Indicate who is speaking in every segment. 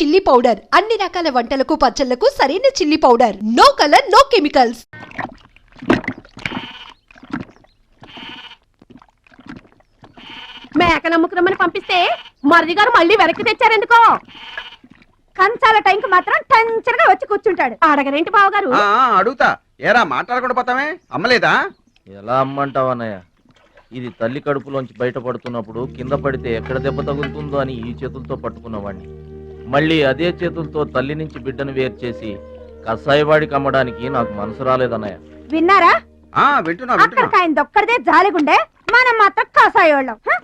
Speaker 1: Chilli powder అన్ని రకాల వంటలకు పచ్చళ్ళకు సరైన chilli powder no colour no chemicals
Speaker 2: మేక నమ్ముకురమ్మని పంపిస్తే మరిది గారు మళ్ళీ వెనక్కి తెచ్చారెందుకో? కంచాల టైంకి మాత్రం టెన్షన్గా వచ్చి కూర్చుంటాడు. అడగరేంటి బావగారు?
Speaker 3: ఆ, ఆ, అడుగుతా. ఏరా మాట్లాడకుండా పోతామే? అమ్మలేదా?
Speaker 4: ఎలా అమ్మంటావు అన్నయ్య? ఇది తల్లి కడుపులోంచి బయటపడుతున్నప్పుడు కింద పడితే ఎక్కడ దెబ్బ తగులుతుందో అని ఈ చేతులతో పట్టుకున్నవాడిని మళ్ళీ అదే చేతులతో తల్లి నుంచి బిడ్డను వేరు చేసి కసాయివాడికి అమ్మడానికి నాకు మనసు రాలేదన్నయ్య.
Speaker 2: విన్నారా?
Speaker 3: ఆ వింటున్నా వింటున్నా.
Speaker 2: అక్కడికి ఆయన దొక్కడిదే జాలిగుండే మనం మాత్రం కాసాయోళ్ళం హ?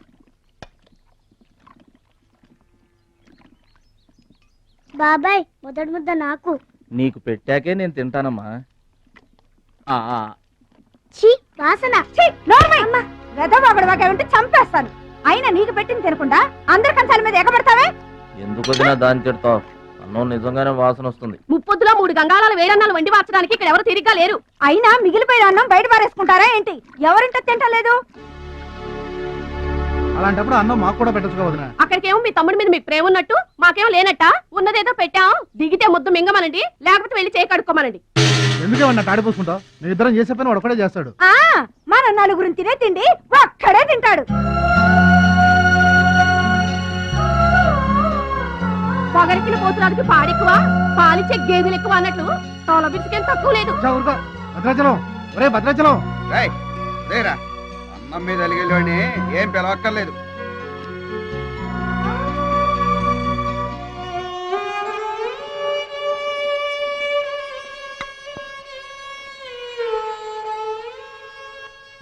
Speaker 5: బాబాయ్ మొదటి ముద్ద నాకు.
Speaker 4: నీకు పెట్టాకే నేను తింటానమ్మా. ఆ, ఆ,
Speaker 5: ఛీ వాసన.
Speaker 2: ఛీ, నోర్మై! వెధవగడవాగా ఉంటే చంపేస్తాను. అయినా నీకు పెట్టింది తినకుండా అందరి కంచాల మీద ఎగబడతావే?
Speaker 4: ఎందుకు వదినా దాన్ని తిడతావు? అన్నం నిజంగానే వాసన వస్తుంది.
Speaker 2: ముప్పొద్దులో మూడు గంగాళాల వేడన్నాలు వండి మార్చడానికి ఇక్కడ ఎవరు తిరిగ్గా లేరు. అయినా మిగిలిపోయిన అన్నం బయట పారేసుకుంటారా ఏంటి? ఎవరింట తింటలేదు?
Speaker 6: అలాంటప్పుడు అన్నం మాకు కూడా పెట్టచ్చు వదిన.
Speaker 2: అక్కడికేమో మీ తమ్ముడి మీద మీకు ప్రేమ ఉన్నట్టు మాకేమో లేనట్ట? ఉన్నదేదో పెట్టాం దిగితే ముద్దు మింగమనండి లేకపోతే వెళ్ళి చేయి కడుక్కోమనండి.
Speaker 6: ఎందుకే వాడిని తాడిపోసుకుంటావు నేను ఇద్దరం చేసే పని వాడు ఒకడే చేస్తాడు.
Speaker 2: ఆ మన నలుగురిని తినే తిండి ఒక్కడే తింటాడు. పొగరికిన పోతురాదికి పాడెక్కువ పాలిచ్చే గేదెలు ఎక్కువ అన్నట్లు తోల తక్కువ లేదు.
Speaker 6: భద్రాచలం. ఒరే భద్రాచలం.
Speaker 3: రేయ్, రేరా అన్నం మీద అలిగేలోని ఏం పిలవక్కర్లేదు.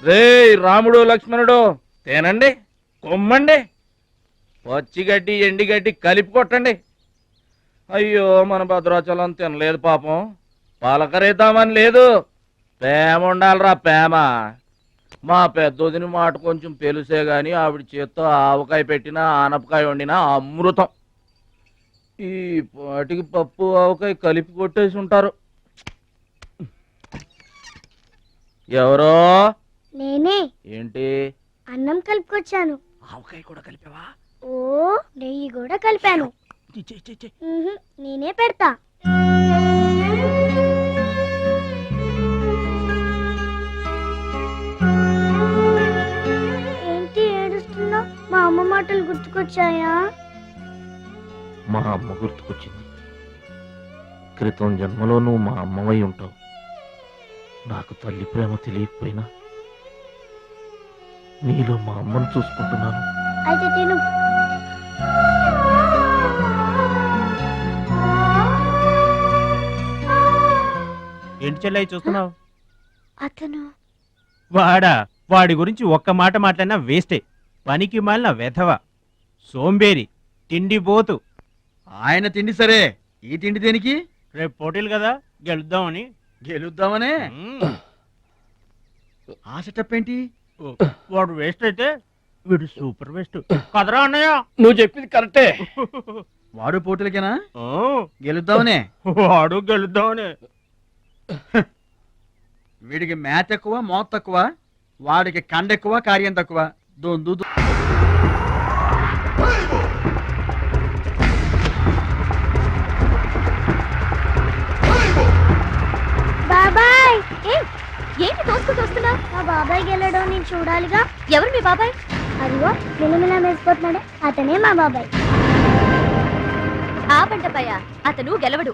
Speaker 4: రే రాముడు లక్ష్మణుడు తేనండి కొమ్మండి. పచ్చిగడ్డి ఎండిగడ్డి కలిపి కొట్టండి. అయ్యో మన భద్రాచలం తినలేదు పాపం. పలకరేద్దామని లేదు. ప్రేమ ఉండాలిరా ప్రేమ. మా పెద్దోదిని మాట కొంచెం పెలుసే గాని ఆవిడ చేత్తో ఆవకాయ పెట్టినా ఆనపకాయ వండినా అమృతం. ఈ పాటికి పప్పు ఆవకాయ కలిపి కొట్టేసి ఉంటారు. ఎవరో?
Speaker 5: నేనే.
Speaker 4: ఏంటి?
Speaker 5: అన్నం కలుపుకొచ్చాను.
Speaker 4: ఆవకాయ కూడా కలిపావా?
Speaker 5: ఓ నెయ్యి కూడా కలిపాను. నేనే పెడతా. ఏంటి ఏడుస్తున్నావు? మా అమ్మ మాటలు గుర్తుకొచ్చాయా?
Speaker 4: మా అమ్మ గుర్తుకొచ్చింది. క్రితం జన్మలో నువ్వు మా అమ్మవై ఉంటావు. నాకు తల్లి ప్రేమ తెలియకపోయినా నీలో మా అమ్మను చూసుకుంటున్నాను.
Speaker 5: అయితే తిను.
Speaker 7: ఏంటి చెల్లయ్య చూస్తున్నావు?
Speaker 5: అతను
Speaker 7: వాడా వాడి గురించి ఒక్క మాట మాట్లాడినా వేస్టే. పనికి మాలిన వెధవ సోంబేరి తిండి పోతు
Speaker 6: ఆయన తిండి సరే. ఈ తిండి దేనికి?
Speaker 7: రేపు పోటీలు కదా గెలుద్దామని.
Speaker 6: గెలుద్దామనే. ఆ సెటప్ ఏంటి
Speaker 7: ఓ, వాడు వేస్ట్ అయితే వీడు సూపర్ వేస్ట్. కదరా అన్నయ్య?
Speaker 4: నువ్వు చెప్పింది కరెక్టే.
Speaker 6: వాడు పోటీలకేనా?
Speaker 7: ఓ,
Speaker 6: గెలుద్దామనే?
Speaker 7: వాడు గెలుద్దామని.
Speaker 6: వీడికి మ్యాథ్ ఎక్కువ మోత్ తక్కువ వాడికి కండ ఎక్కువ కార్యం తక్కువ. దొందు దొ-
Speaker 5: బాబాయ్!
Speaker 2: ఏంటి తోసుకుంటూ వస్తున్నావు
Speaker 5: మా బాబాయ్ గెలడం నేను చూడాలిగా.
Speaker 2: ఎవరు మీ బాబాయ్?
Speaker 5: అదిగో మిలమిలా మెరిసిపోతున్నాడు అతనే మా బాబాయ్.
Speaker 2: ఆ పంటపయ్య అతను గెలవడు.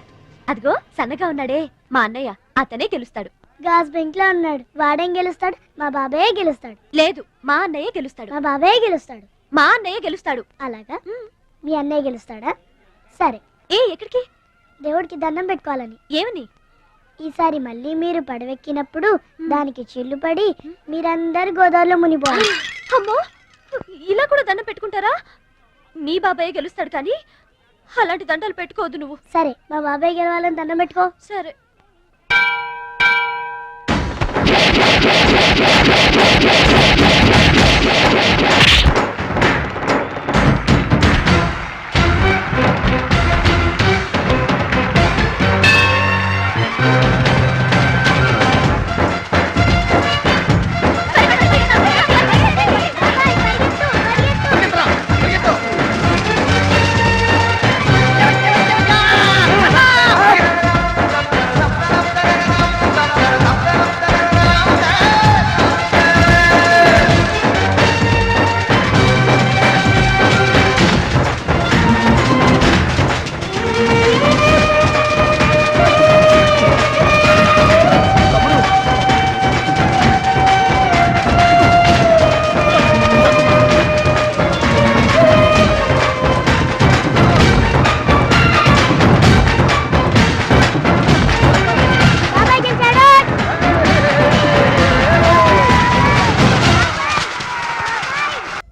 Speaker 2: అదిగో సన్నగా ఉన్నాడే. మా అన్నయ్య అతనే గెలుస్తాడు.
Speaker 5: గాజ్ బెంక్లో ఉన్నాడు. వాడేం గెలుస్తాడు? మా బాబాయ్ గెలుస్తాడు.
Speaker 2: లేదు మా అన్నయ్య గెలుస్తాడు.
Speaker 5: మా బాబాయ్ గెలుస్తాడు.
Speaker 2: మా అన్నయ్య గెలుస్తాడు.
Speaker 5: అలాగా? మీ అన్నయ్య గెలుస్తాడా? సరే.
Speaker 2: ఏ ఎక్కడికి?
Speaker 5: దేవుడికి దండం పెట్టుకోవాలని.
Speaker 2: ఏమని?
Speaker 5: ఈసారి మళ్ళీ మీరు పడవెక్కినప్పుడు దానికి చిల్లు పడి మీరందరు గోదావరిలో మునిపోవాలి
Speaker 2: అమ్మో! ఇలా కూడా దండం పెట్టుకుంటారా? నీ బాబాయ్ గెలుస్తాడు కానీ అలాంటి దండలు పెట్టుకోవద్దు నువ్వు.
Speaker 5: సరే మా బాబాయ్ గెలవాలని దండం పెట్టుకో.
Speaker 2: సరే.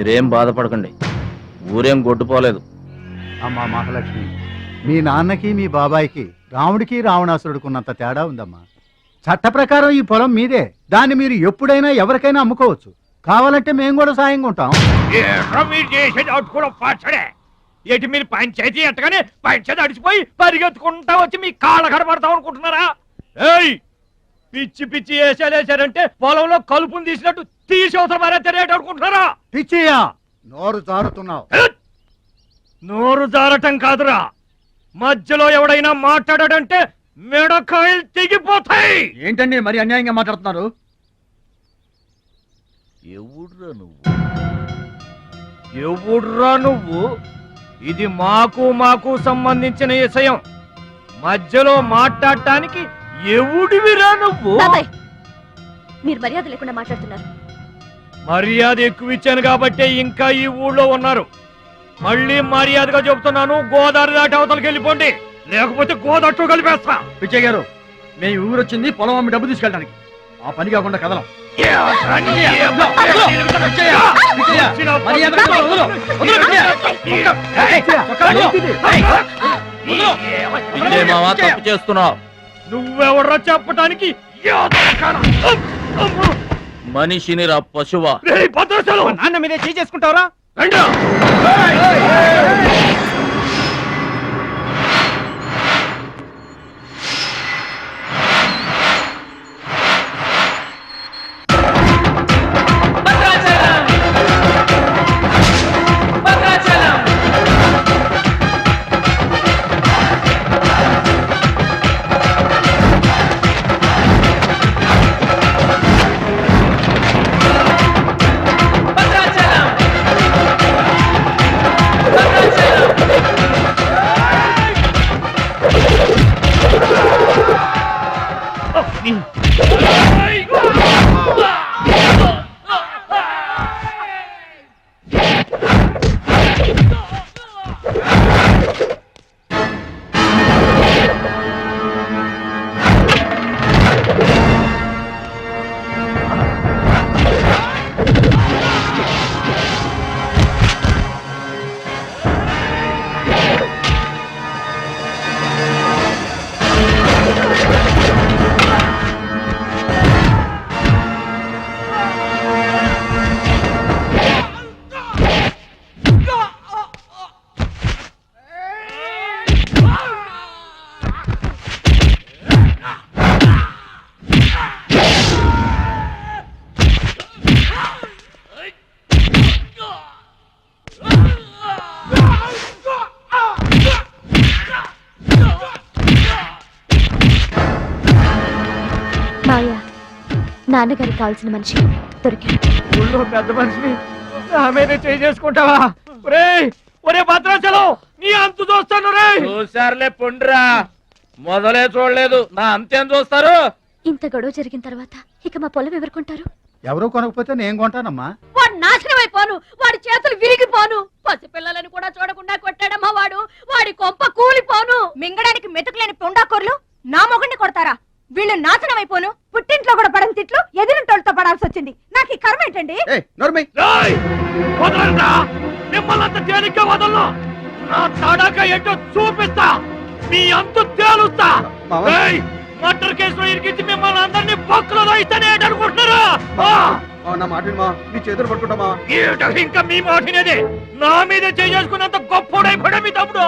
Speaker 8: మీరేం బాధపడకండి. ఊరేం గొడ్డుపోలేదు.
Speaker 9: అమ్మా మహాలక్ష్మి మీ నాన్నకి మీ బాబాయికి రాముడికి రావణాసురుడుకున్నంత తేడా ఉందమ్మా. చట్ట ప్రకారం ఈ పొలం మీదే. దాన్ని మీరు ఎప్పుడైనా ఎవరికైనా అమ్ముకోవచ్చు. కావాలంటే మేము కూడా సాయంగా ఉంటాం.
Speaker 8: మీరు చేసేది ఎటు మీరు పంచాయతీ ఎట్టగానే పంచాయతీ అడిచిపోయి పరిగెత్తుకుంటా వచ్చి మీ కాళ్ళ కడబడతాం అనుకుంటున్నారా? ఏయ్! పిచ్చి పిచ్చి వేసారేసారంటే పొలంలో కలుపుని తీసినట్టు తీసి అవసరం మారేట అనుకుంటున్నారా
Speaker 9: పిచ్చియా నోరు జారుతున్నావు.
Speaker 8: నోరు జారటం కాదురా. మధ్యలో ఎవడైనా మాట్లాడాడంటే మెడకాయలు తెగిపోతాయి.
Speaker 6: ఏంటండి మరి అన్యాయంగా మాట్లాడుతున్నారు?
Speaker 8: ఎవడ్రా నువ్వు? ఎవడ్రా నువ్వు? ఇది మాకు మాకు సంబంధించిన విషయం. మధ్యలో మాట్లాడటానికి ఎవడివిరా నువ్వు?
Speaker 2: మీరు మర్యాద లేకుండా మాట్లాడుతున్నారు.
Speaker 8: మర్యాద ఎక్కువ ఇచ్చాను కాబట్టే ఇంకా ఈ ఊళ్ళో ఉన్నారు మళ్ళీ మర్యాదగా చెబుతున్నాను గోదావరి దాటి అవతలకి వెళ్ళిపోండి లేకపోతే గోదట్టు కలిపేస్తా
Speaker 6: పిచ్చయ్య గారు మేము ఊరు వచ్చింది పొలం అమ్మి డబ్బు తీసుకెళ్ళడానికి ఆ పని కాకుండా కదలం.
Speaker 8: తప్పు చేస్తున్నావు నువ్వెవడ్రా చెప్పటానికి మనిషిని రా పశువా.
Speaker 10: నాన్న మీదే చేసుకుంటావరా?
Speaker 2: నాన్నగారికి కావాల్సిన మనిషి దొరికాడు.
Speaker 8: ఊళ్ళో పెద్ద మనిషిని చేసుకుంటావా ఒరే ఒరే భద్రాచలం నీ అంతు చూస్తాను రే. చూసారులే పొండ్రా. మొదలే చూడలేదు. నా అంతేం చూస్తారు?
Speaker 2: ఇంత గొడవ జరిగిన తర్వాత ఇక మా పొలం ఎవరు కొంటారు
Speaker 9: ఎవరూ కొనకపోతే నేను కొంటానమ్మా.
Speaker 2: వాడు నాశనం అయిపోను. వాడి చేతులు విరిగిపోను. పసిపిల్లలను కూడా చూడకుండా కొట్టాడమ్మా వాడు. వాడి కొంప కూలిపోను. మింగడానికి మెతుకులేని పొండాకోర్లు నా మొగుడిని కొడతారా? వీళ్ళు నాశనం అయిపోను. పుట్టింట్లో కూడా పడని తిట్లు ఎదిరింటోళ్ళతో పడాల్సి వచ్చింది. నాకు ఈ కర్మ ఏంటండి?
Speaker 8: నా తడక ఏంటో చూపిస్తా. మీ అంతు తేలుస్తా.
Speaker 3: మామ.
Speaker 8: ఏయ్! మర్డర్ కేసులో ఇరికించి మిమ్మల్ని అందరినీ బొక్కలో అనుకుంటున్నారా?
Speaker 3: నా మా. చేతులు పట్టుకుంటామా
Speaker 8: ఇంకా మీ మాటినది నా మీద చేసుకున్నంత గొప్పోడైపోయాడు మీ తమ్ముడు.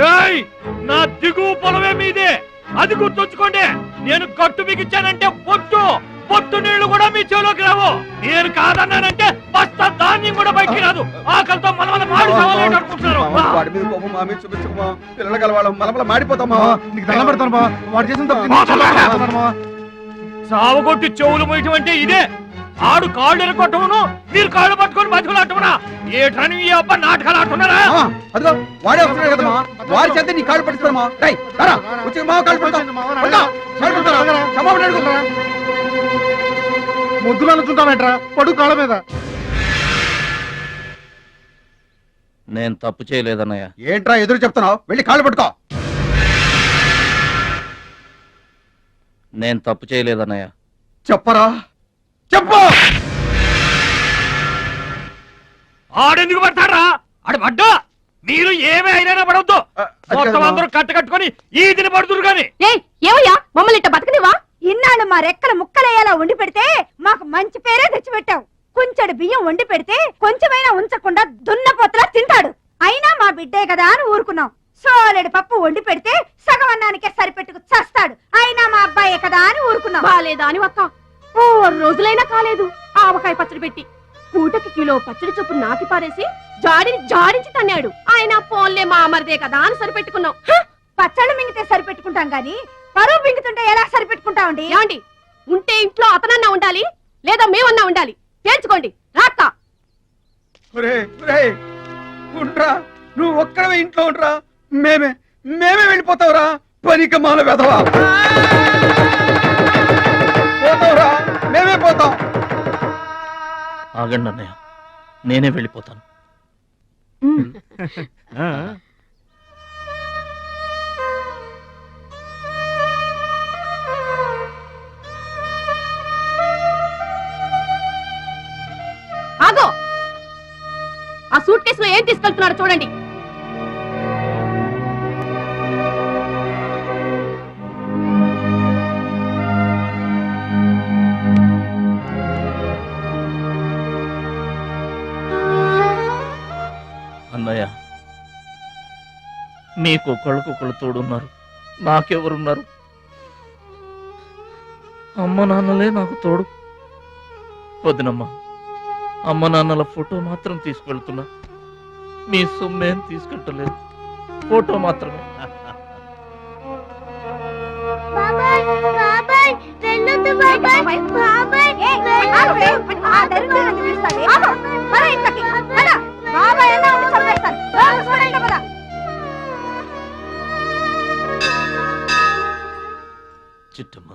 Speaker 8: రేయ్ నా దిగువ పొలమే మీదే. అది గుర్తుంచుకోండి నేను కట్టు బిగించానంటే పొట్టు. పొట్టు నీళ్ళు కూడా మీ చెవులోకి రావు. నేను కాదన్నానంటే బస్తా ధాన్యం కూడా బయటికి రాదు. ఆకలితో వల్ల మాడి చావాలని అనుకుంటున్నారు
Speaker 3: వాడి మీద కోపం మా మీద చూపించకమా పిల్లలు కలవాళ్ళం మలమల మాడిపోతామా
Speaker 9: నీకు దండం పెడతాను బావ వాడు చేసిన తప్పు.
Speaker 8: చావగొట్టి చెవులు మొయ్యటం అంటే ఇదే. ఆడు కాళ్ళు ఎరగొట్టమును మీరు కాళ్ళు పట్టుకొని బతుకులాటమునా ఏటని ఈ అబ్బ నాటకాలు ఆడుతున్నారా
Speaker 3: అదిగో వాడే వస్తున్నాడు కదమ్మా. వారి చేత నీ కాళ్ళు పట్టిస్తామా రై రా వచ్చి మా కాళ్ళు పడతాం
Speaker 9: ముద్దులు అనుకుంటావేంట్రా పడు కాళ్ళ మీద.
Speaker 8: నేను తప్పు చేయలేదన్నయ్య.
Speaker 3: ఏంట్రా ఎదురు చెప్తున్నావు? వెళ్ళి కాళ్ళు పట్టుకో.
Speaker 8: నేను తప్పు చేయలేదన్నయ్య.
Speaker 3: చెప్పరా? చెప్పు.
Speaker 8: ఆడెందుకు పడతారా ఆడు పడ్డా మీరు ఏమీ అయినా పడవద్దు. మొత్తం. అందరూ కట్ట కట్టుకొని ఈ దిన పడుతురు గాని
Speaker 2: ఏయ్ ఏమయ్యా? మమ్మల్ని ఇట్ట బతకనివా ఇన్నాళ్ళు మా రెక్కలు ముక్కలయ్యేలా వండి పెడితే మాకు మంచి పేరే తెచ్చిపెట్టావు. కొంచెడు బియ్యం వండి పెడితే కొంచెమైనా ఉంచకుండా దున్నపోతలా తింటాడు. అయినా మా బిడ్డే కదా అని ఊరుకున్నాం. సోలెడు పప్పు వండి పెడితే సగం అన్నానికే సరిపెట్టుకు చస్తాడు. అయినా మా అబ్బాయే కదా అని ఊరుకున్నాం. బాలేదా అని ఒక్క ఓ రోజులైనా కాలేదు. ఆవకాయ పచ్చడి పెట్టి. పూటకి కిలో పచ్చడి చొప్పు నాకి పారేసి జాడిని జాడించి తన్నాడు. ఆయన పోన్లే మా అమరిదే కదా అని సరిపెట్టుకున్నాం. పచ్చళ్ళు మింగితే సరిపెట్టుకుంటాం గాని పరువు మింగుతుంటే ఎలా సరిపెట్టుకుంటామండి? ఏమండి ఉంటే ఇంట్లో అతనన్నా ఉండాలి లేదా మేమన్నా ఉండాలి? తేల్చుకోండి
Speaker 3: ఉండ్రా నువ్వు ఒక్కడవే ఇంట్లో ఉండ్రా. మేమే మేమే వెళ్ళిపోతావురా పనిక మాల వెధవా
Speaker 8: ఆగండి అన్నయ్య. నేనే వెళ్ళిపోతాను.
Speaker 10: ఆ,
Speaker 2: ఆగో! ఆ సూట్ కేసులో ఏం తీసుకెళ్తున్నారో చూడండి.
Speaker 8: మీకు ఒకళ్ళకొకళ్ళు తోడున్నారు నాకెవరున్నారు అమ్మ నాన్నలే నాకు తోడు వదినమ్మా అమ్మ నాన్నల ఫోటో మాత్రం తీసుకెళ్తున్నా మీ సొమ్మేం తీసుకెళ్ళలేదు ఫోటో మాత్రమే
Speaker 5: బాబాయ్
Speaker 8: చిట్టమ్మ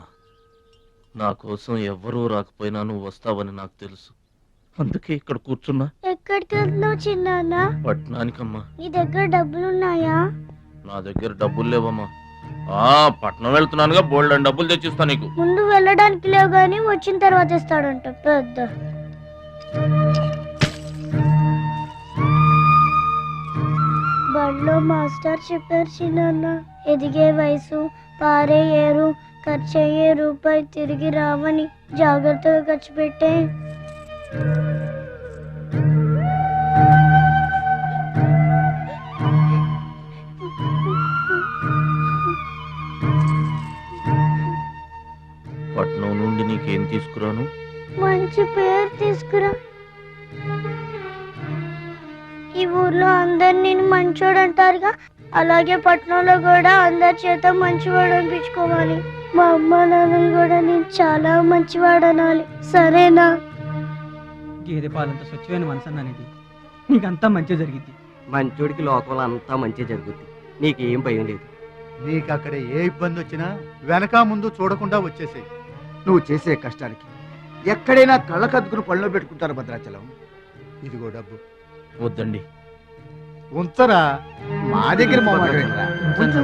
Speaker 8: నా కోసం ఎవ్వరూ రాకపోయినా నువ్వు వస్తావని నాకు తెలుసు. అందుకే ఇక్కడ కూర్చున్నా.
Speaker 5: ఎక్కడికి వెళ్తున్నావు చిన్నాన్న?
Speaker 8: పట్నానికమ్మా.
Speaker 5: నీ దగ్గర డబ్బులున్నాయా?
Speaker 8: నా దగ్గర డబ్బులు లేవమ్మా. ఆ పట్నం వెళ్తున్నానుగా బోల్డ్ అని డబ్బులు తెచ్చిస్తా నీకు.
Speaker 5: ముందు వెళ్ళడానికి లేవు గానీ వచ్చిన తర్వాత ఇస్తాడంట పెద్ద. బడిలో మాస్టర్ చెప్పారు చిన్నాన్న ఎదిగే వయసు పారే ఏరు ఖర్చు అయ్యే రూపాయి తిరిగి రావని జాగ్రత్తగా ఖర్చు పెట్టే.
Speaker 8: పట్నం నుండి నీకేం తీసుకురాను?
Speaker 5: మంచి పేరు తీసుకురా. ఈ ఊర్లో అందరు నేను మంచోడు అంటారుగా అలాగే పట్టణంలో కూడా అందరి చేత మంచివాడు అనిపించుకోవాలి. మా అమ్మ నాన్నలు కూడా నేను చాలా మంచివాడు అనాలి సరేనా?
Speaker 11: గేదె పాలంత స్వచ్ఛమైన మనసు అనేది నీకంతా మంచి జరిగింది
Speaker 12: మంచోడికి లోకంలో అంతా మంచి జరుగుద్ది. నీకేం భయం లేదు.
Speaker 9: నీకు అక్కడ ఏ ఇబ్బంది వచ్చినా వెనక ముందు చూడకుండా వచ్చేసేయ్.
Speaker 12: నువ్వు చేసే కష్టానికి
Speaker 13: ఎక్కడైనా కళ్ళకద్దుకుని పనిలో పెట్టుకుంటారు భద్రాచలం. ఇదిగో డబ్బు.
Speaker 4: వద్దండి.
Speaker 9: ఉంచరా? మా దగ్గర ఏంట్రా? ఉంచు.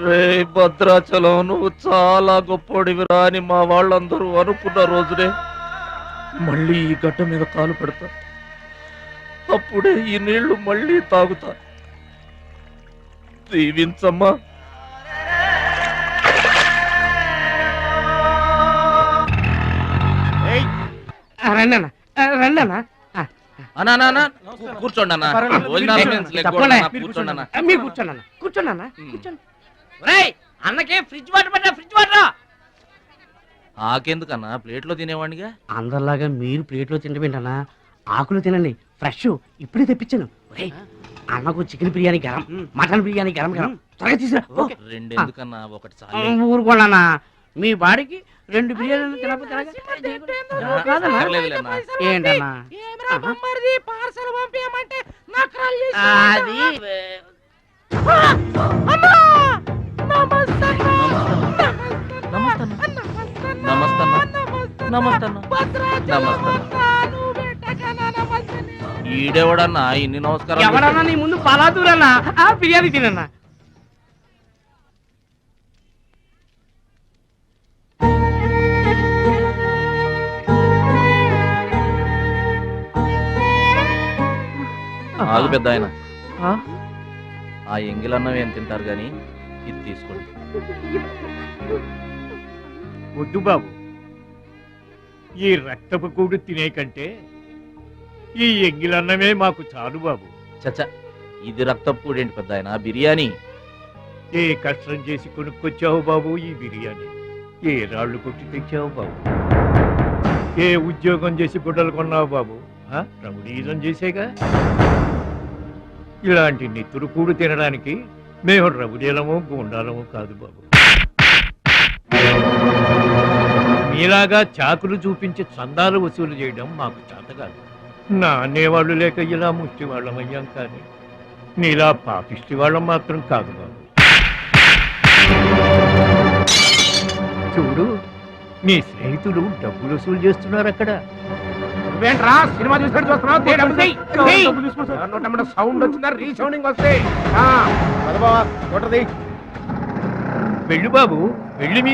Speaker 4: రే భద్రాచలం నువ్వు చాలా గొప్పోడివిరా అని మా వాళ్ళందరూ అనుకున్న రోజునే మళ్ళీ ఈ గడ్డ మీద కాలు పెడతా అప్పుడే ఈ నీళ్ళు మళ్ళీ తాగుతా దీవించమ్మా.
Speaker 12: అన్న
Speaker 4: కూర్చోండి అన్న. కూర్చోండి అన్న, కూర్చోండి. అన్న.
Speaker 12: కూర్చోండి. అన్నకే ఫ్రిడ్జ్ వాటర్ పట్టా ఫ్రిడ్జ్ వాటర్?
Speaker 4: ఆకెందుకన్నా? ప్లేట్లో తినేవాడిగా
Speaker 12: అందరిలాగా మీరు ప్లేట్లో తింటమేంటన్నా ఆకులు తినండి. ఫ్రెష్ ఇప్పుడే తెప్పించాను. అన్నకు చికెన్ బిర్యానీ గరం మటన్ బిర్యానీ గరం గరం. త్వరగా తీసుకురా ఓ.
Speaker 4: రెండు ఎందుకన్నా ఒకటి చాలు.
Speaker 12: ఊరుకోండి మీ బాడీకి రెండు బిర్యానీలు తినకపోతే. ఏంటన్నా? అది
Speaker 4: నమస్తే ఈడెవడన్నా? ఇన్ని నమస్కారాలు
Speaker 12: ఎవరన్నా నీ ముందు పలాదూరన్నా? ఆ బిర్యానీ తినన్నా.
Speaker 4: ఆగు పెద్ద ఆయన
Speaker 12: ఆ?
Speaker 4: ఆ ఎంగిలన్నం ఏం తింటారు గాని? ఇది తీసుకోండి.
Speaker 10: వద్దు బాబు. ఈ రక్తపు కూడు తినే కంటే ఈ ఎంగిలన్నమే మాకు చాలు బాబు.
Speaker 4: చచ్చా ఇది రక్తపు కూడేంటి పెద్ద ఆయన బిర్యానీ.
Speaker 10: ఏ కష్టం చేసి కొనుక్కొచ్చావు బాబు ఈ బిర్యానీ? ఏ రాళ్ళు కొట్టి తెచ్చావు బాబు? ఏ ఉద్యోగం చేసి గుడ్డలు కొన్నావు బాబు? రమణీయం చేసేగా? ఇలాంటి నెత్తురు కూడు తినడానికి మేము రవుడీలము గుండాలము కాదు బాబు. మీలాగా చాకులు చూపించి చందాలు వసూలు చేయడం మాకు చేత కాదు. నా అనేవాళ్ళు లేక ఇలా ముష్టి వాళ్ళం అయ్యాం కానీ నీలా పాపిష్టి వాళ్ళం మాత్రం కాదు బాబు. చూడు నీ స్నేహితులు డబ్బులు వసూలు చేస్తున్నారు అక్కడ.
Speaker 12: నువ్వేంట్రా సినిమా చూసినట్టు చూస్తున్నావు? సౌండ్ వచ్చిందా? రీసౌండింగ్ వస్తే.
Speaker 13: బాబా కొట్టది
Speaker 10: వెళ్ళు బాబు వెళ్ళి మీ